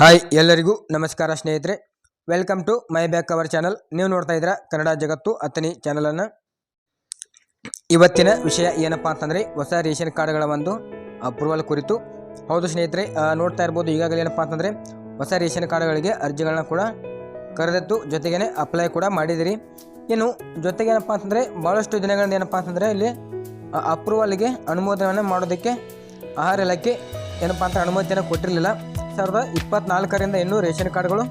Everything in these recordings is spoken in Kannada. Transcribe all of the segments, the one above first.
ಹಾಯ್ ಎಲ್ಲರಿಗೂ ನಮಸ್ಕಾರ ಸ್ನೇಹಿತರೆ. Welcome to my back our channel ನೀವು ನೋಡ್ತಾ ಇದ್ದೀರಾ ಕನ್ನಡ ಜಗತ್ತು ಅತ್ತನಿ ಚಾನಲನ್ನು ಇವತ್ತಿನ ವಿಷಯ ಏನಪ್ಪಾ ಅಂತಂದರೆ ಹೊಸ ರೇಷನ್ ಕಾರ್ಡ್ಗಳ ಒಂದು ಅಪ್ರೂವಲ್ ಕುರಿತು. ಹೌದು ಸ್ನೇಹಿತರೆ ನೋಡ್ತಾ ಇರ್ಬೋದು ಈಗಾಗಲೇ ಏನಪ್ಪಾ ಅಂತಂದರೆ ಹೊಸ ರೇಷನ್ ಕಾರ್ಡ್ಗಳಿಗೆ ಅರ್ಜಿಗಳನ್ನ ಕೂಡ ಕರೆದಿತ್ತು ಜೊತೆಗೇನೆ ಅಪ್ಲೈ ಕೂಡ ಮಾಡಿದಿರಿ ಇನ್ನು ಜೊತೆಗೆ ಏನಪ್ಪಾ ಅಂತಂದರೆ ಭಾಳಷ್ಟು ದಿನಗಳಿಂದ ಏನಪ್ಪಾ ಅಂತಂದರೆ ಇಲ್ಲಿ ಅಪ್ರೂವಲ್ಗೆ ಅನುಮೋದನೆ ಮಾಡೋದಕ್ಕೆ ಆಹಾರ ಇಲಾಖೆ ಏನಪ್ಪಾ ಅಂತ ಅನುಮತಿಯನ್ನು ಕೊಟ್ಟಿರಲಿಲ್ಲ. ಸಾವಿರದ ಇಪ್ಪತ್ನಾಲ್ಕರಿಂದ ಇನ್ನೂ ರೇಷನ್ ಕಾರ್ಡ್ಗಳು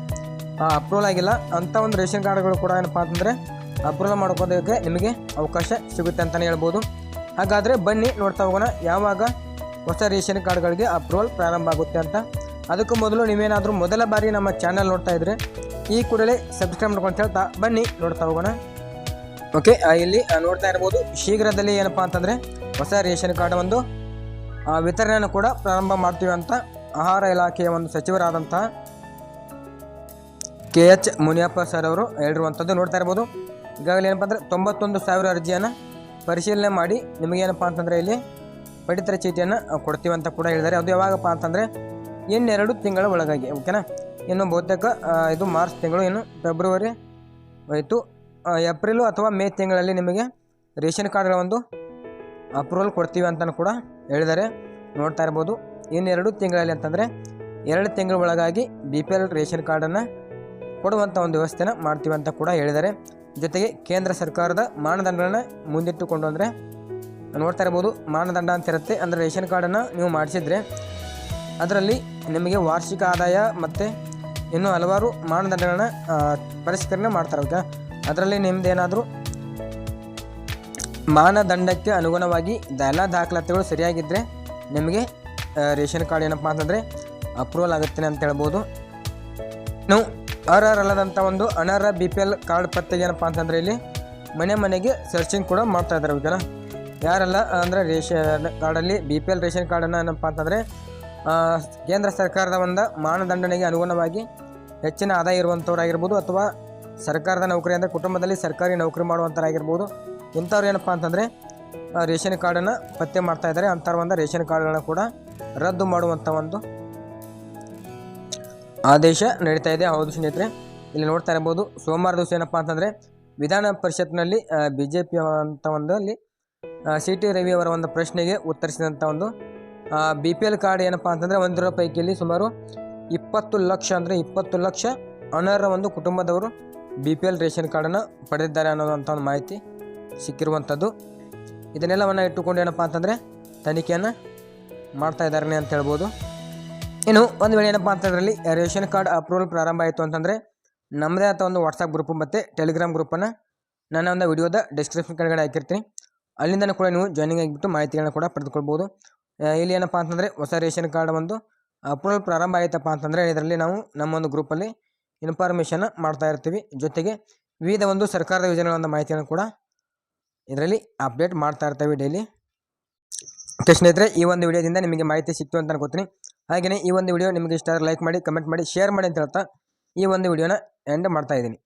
ಅಪ್ರೂವಲ್ ಆಗಿಲ್ಲ. ಅಂಥ ಒಂದು ರೇಷನ್ ಕಾರ್ಡ್ಗಳು ಕೂಡ ಏನಪ್ಪಾ ಅಂತಂದರೆ ಅಪ್ರೂವಲ್ ಮಾಡ್ಕೋದಕ್ಕೆ ನಿಮಗೆ ಅವಕಾಶ ಸಿಗುತ್ತೆ ಅಂತಲೇ ಹೇಳ್ಬೋದು. ಹಾಗಾದರೆ ಬನ್ನಿ, ನೋಡ್ತಾ ಹೋಗೋಣ ಯಾವಾಗ ಹೊಸ ರೇಷನ್ ಕಾರ್ಡ್ಗಳಿಗೆ ಅಪ್ರೂವಲ್ ಪ್ರಾರಂಭ ಆಗುತ್ತೆ ಅಂತ. ಅದಕ್ಕೂ ಮೊದಲು ನೀವೇನಾದರೂ ಮೊದಲ ಬಾರಿ ನಮ್ಮ ಚಾನಲ್ ನೋಡ್ತಾ ಇದ್ರೆ, ಈ ಕೂಡಲೇ ಸಬ್ಸ್ಕ್ರೈಬ್ ಮಾಡ್ಕೊಂಡು ಹೇಳ್ತಾ ಬನ್ನಿ, ನೋಡ್ತಾ ಹೋಗೋಣ. ಓಕೆ ಇಲ್ಲಿ ನೋಡ್ತಾ ಇರ್ಬೋದು. ಶೀಘ್ರದಲ್ಲಿ ಏನಪ್ಪಾ ಅಂತಂದರೆ, ಹೊಸ ರೇಷನ್ ಕಾರ್ಡ್ ಒಂದು ವಿತರಣೆಯನ್ನು ಕೂಡ ಪ್ರಾರಂಭ ಮಾಡ್ತೀವಿ ಅಂತ ಆಹಾರ ಇಲಾಖೆಯ ಒಂದು ಸಚಿವರಾದಂಥ ಕೆ ಎಚ್ ಮುನಿಯಪ್ಪ ಸರ್ ಅವರು ಹೇಳಿರುವಂಥದ್ದು ನೋಡ್ತಾ ಇರ್ಬೋದು. ಈಗಾಗಲೇ ಏನಪ್ಪ ಅಂದರೆ ತೊಂಬತ್ತೊಂದು ಸಾವಿರ ಅರ್ಜಿಯನ್ನು ಪರಿಶೀಲನೆ ಮಾಡಿ ನಿಮಗೇನಪ್ಪ ಅಂತಂದರೆ ಇಲ್ಲಿ ಪಡಿತರ ಚೀಟಿಯನ್ನು ಕೊಡ್ತೀವಿ ಅಂತ ಕೂಡ ಹೇಳಿದ್ದಾರೆ. ಅದು ಯಾವಾಗಪ್ಪ ಅಂತಂದರೆ ಇನ್ನೆರಡು ತಿಂಗಳ ಒಳಗಾಗಿ, ಓಕೆನಾ? ಇನ್ನು ಬಹುತೇಕ ಇದು ಮಾರ್ಚ್ ತಿಂಗಳು, ಇನ್ನು ಫೆಬ್ರವರಿ ಆಯಿತು ಏಪ್ರಿಲು ಅಥವಾ ಮೇ ತಿಂಗಳಲ್ಲಿ ನಿಮಗೆ ರೇಷನ್ ಕಾರ್ಡ್ಗಳ ಒಂದು ಅಪ್ರೂವಲ್ ಕೊಡ್ತೀವಿ ಅಂತಲೂ ಕೂಡ ಹೇಳಿದ್ದಾರೆ. ನೋಡ್ತಾ ಇರ್ಬೋದು. ಇನ್ನೆರಡು ತಿಂಗಳಲ್ಲಿ ಅಂತಂದರೆ ಎರಡು ತಿಂಗಳ ಒಳಗಾಗಿ ಬಿ ಪಿ ಎಲ್ ರೇಷನ್ ಕಾರ್ಡನ್ನು ಕೊಡುವಂಥ ಒಂದು ವ್ಯವಸ್ಥೆನ ಮಾಡ್ತೀವಿ ಅಂತ ಕೂಡ ಹೇಳಿದ್ದಾರೆ. ಜೊತೆಗೆ ಕೇಂದ್ರ ಸರ್ಕಾರದ ಮಾನದಂಡಗಳನ್ನ ಮುಂದಿಟ್ಟುಕೊಂಡು ಅಂದರೆ ನೋಡ್ತಾ ಇರ್ಬೋದು ಮಾನದಂಡ ಅಂತ ಇರುತ್ತೆ. ಅಂದರೆ ರೇಷನ್ ಕಾರ್ಡನ್ನು ನೀವು ಮಾಡಿಸಿದರೆ ಅದರಲ್ಲಿ ನಿಮಗೆ ವಾರ್ಷಿಕ ಆದಾಯ ಮತ್ತು ಇನ್ನೂ ಹಲವಾರು ಮಾನದಂಡಗಳನ್ನ ಪರಿಷ್ಕರಣೆ ಮಾಡ್ತಾರೆ ಓಕೆ ಅದರಲ್ಲಿ ನಿಮ್ಮದೇನಾದರೂ ಮಾನದಂಡಕ್ಕೆ ಅನುಗುಣವಾಗಿ ಎಲ್ಲ ದಾಖಲಾತಿಗಳು ಸರಿಯಾಗಿದ್ದರೆ ನಿಮಗೆ ರೇಷನ್ ಕಾರ್ಡ್ ಏನಪ್ಪ ಅಂತಂದರೆ ಅಪ್ರೂವಲ್ ಆಗುತ್ತೆ ಅಂತ ಹೇಳ್ಬೋದು. ನಾವು ಅರ್ಹರಲ್ಲದಂಥ ಒಂದು ಅನರ್ಹ ಬಿ ಪಿ ಎಲ್ ಕಾರ್ಡ್ ಪತ್ತೆಗೆ ಏನಪ್ಪ ಅಂತಂದರೆ ಇಲ್ಲಿ ಮನೆ ಮನೆಗೆ ಸರ್ಚಿಂಗ್ ಕೂಡ ಮಾಡ್ತಾ ಇದ್ದಾರೆ ಓಕೆನಾ ಯಾರೆಲ್ಲ ಅಂದರೆ ರೇಷನ್ ಕಾರ್ಡಲ್ಲಿ ಬಿ ಪಿ ಎಲ್ ರೇಷನ್ ಕಾರ್ಡನ್ನು ಏನಪ್ಪ ಅಂತಂದರೆ ಕೇಂದ್ರ ಸರ್ಕಾರದ ಒಂದು ಮಾನದಂಡನೆಗೆ ಅನುಗುಣವಾಗಿ ಹೆಚ್ಚಿನ ಆದಾಯ ಇರುವಂಥವ್ರಾಗಿರ್ಬೋದು ಅಥವಾ ಸರ್ಕಾರದ ನೌಕರಿ ಅಂದರೆ ಕುಟುಂಬದಲ್ಲಿ ಸರ್ಕಾರಿ ನೌಕರಿ ಮಾಡುವಂಥವ್ರಾಗಿರ್ಬೋದು ಇಂಥವ್ರು ಏನಪ್ಪ ಅಂತಂದರೆ ರೇಷನ್ ಕಾರ್ಡನ್ನು ಪತ್ತೆ ಮಾಡ್ತಾ ಇದ್ದಾರೆ. ಅಂಥವ್ರ ಒಂದು ರೇಷನ್ ಕಾರ್ಡ್ಗಳನ್ನು ಕೂಡ ರದ್ದು ಮಾಡುವಂಥ ಒಂದು ಆದೇಶ ನಡೀತಾ ಇದೆ. ಹೌದು ಸ್ನೇಹಿತರೆ, ಇಲ್ಲಿ ನೋಡ್ತಾ ಇರ್ಬೋದು ಸೋಮವಾರ ದಿವಸ ಏನಪ್ಪ ಅಂತಂದರೆ ವಿಧಾನ ಪರಿಷತ್ನಲ್ಲಿ ಬಿ ಜೆ ಪಿ ಅಂತ ಒಂದು ಅಲ್ಲಿ ಸಿ ಟಿ ರವಿ ಅವರ ಒಂದು ಪ್ರಶ್ನೆಗೆ ಉತ್ತರಿಸಿದಂಥ ಒಂದು ಬಿ ಪಿ ಎಲ್ ಕಾರ್ಡ್ ಏನಪ್ಪ ಅಂತಂದರೆ ಒಂದಿರೋ ಪೈಕಿಯಲ್ಲಿ ಸುಮಾರು ಇಪ್ಪತ್ತು ಲಕ್ಷ ಅಂದರೆ ಇಪ್ಪತ್ತು ಲಕ್ಷ ಅನರ್ಹ ಒಂದು ಕುಟುಂಬದವರು ಬಿ ಪಿ ಎಲ್ ರೇಷನ್ ಕಾರ್ಡನ್ನು ಪಡೆದಿದ್ದಾರೆ ಅನ್ನೋದಂಥ ಒಂದು ಮಾಹಿತಿ ಸಿಕ್ಕಿರುವಂಥದ್ದು ಇದನ್ನೆಲ್ಲವನ್ನು ಇಟ್ಟುಕೊಂಡು ಏನಪ್ಪ ಅಂತಂದರೆ ತನಿಖೆಯನ್ನು ಮಾಡ್ತಾ ಇದ್ದಾರೆ ಅಂತ ಹೇಳ್ಬೋದು. ಇನ್ನು ಒಂದು ವೇಳೆ ಏನಪ್ಪ ಅಂತಂದ್ರಲ್ಲಿ ರೇಷನ್ ಕಾರ್ಡ್ ಅಪ್ರೂವಲ್ ಪ್ರಾರಂಭ ಆಯಿತು ಅಂತಂದರೆ ನಮ್ಮದೇ ಆದ ಒಂದು ವಾಟ್ಸಪ್ ಗ್ರೂಪ್ ಮತ್ತು ಟೆಲಿಗ್ರಾಮ್ ಗ್ರೂಪನ್ನು ನನ್ನ ಒಂದು ವಿಡಿಯೋದ ಡಿಸ್ಕ್ರಿಪ್ಷನ್ ಕೆಳಗಡೆ ಹಾಕಿರ್ತೀನಿ. ಅಲ್ಲಿಂದನೂ ಕೂಡ ನೀವು ಜಾಯ್ನಿಂಗ್ ಆಗಿಬಿಟ್ಟು ಮಾಹಿತಿಗಳನ್ನ ಕೂಡ ಪಡೆದುಕೊಳ್ಬೋದು. ಇಲ್ಲಿ ಏನಪ್ಪ ಅಂತಂದರೆ ಹೊಸ ರೇಷನ್ ಕಾರ್ಡ್ ಒಂದು ಅಪ್ರೂವಲ್ ಪ್ರಾರಂಭ ಆಯಿತಪ್ಪ ಅಂತಂದರೆ ಇದರಲ್ಲಿ ನಾವು ನಮ್ಮ ಒಂದು ಗ್ರೂಪಲ್ಲಿ ಇನ್ಫಾರ್ಮೇಷನ್ನ ಮಾಡ್ತಾ ಇರ್ತೀವಿ. ಜೊತೆಗೆ ವಿವಿಧ ಒಂದು ಸರ್ಕಾರದ ಯೋಜನೆಗಳ ಒಂದು ಮಾಹಿತಿಯನ್ನು ಕೂಡ ಇದರಲ್ಲಿ ಅಪ್ಡೇಟ್ ಮಾಡ್ತಾ ಇರ್ತೀವಿ ಡೈಲಿ ಓಕೆ ಸ್ನೇಹಿತರೆ ಈ ಒಂದು ವಿಡಿಯೋದಿಂದ ನಿಮಗೆ ಮಾಹಿತಿ ಸಿಕ್ತು ಅಂತ ಅನ್ಕೋತೀನಿ ಹಾಗೆಯೇ ಈ ಒಂದು ವಿಡಿಯೋ ನಿಮಗೆ ಇಷ್ಟ ಲೈಕ್ ಮಾಡಿ ಕಮೆಂಟ್ ಮಾಡಿ ಶೇರ್ ಮಾಡಿ ಅಂತ ಹೇಳ್ತಾ ಈ ಒಂದು ವಿಡಿಯೋನ ಎಂಡ್ ಮಾಡ್ತಾ ಇದ್ದೀನಿ.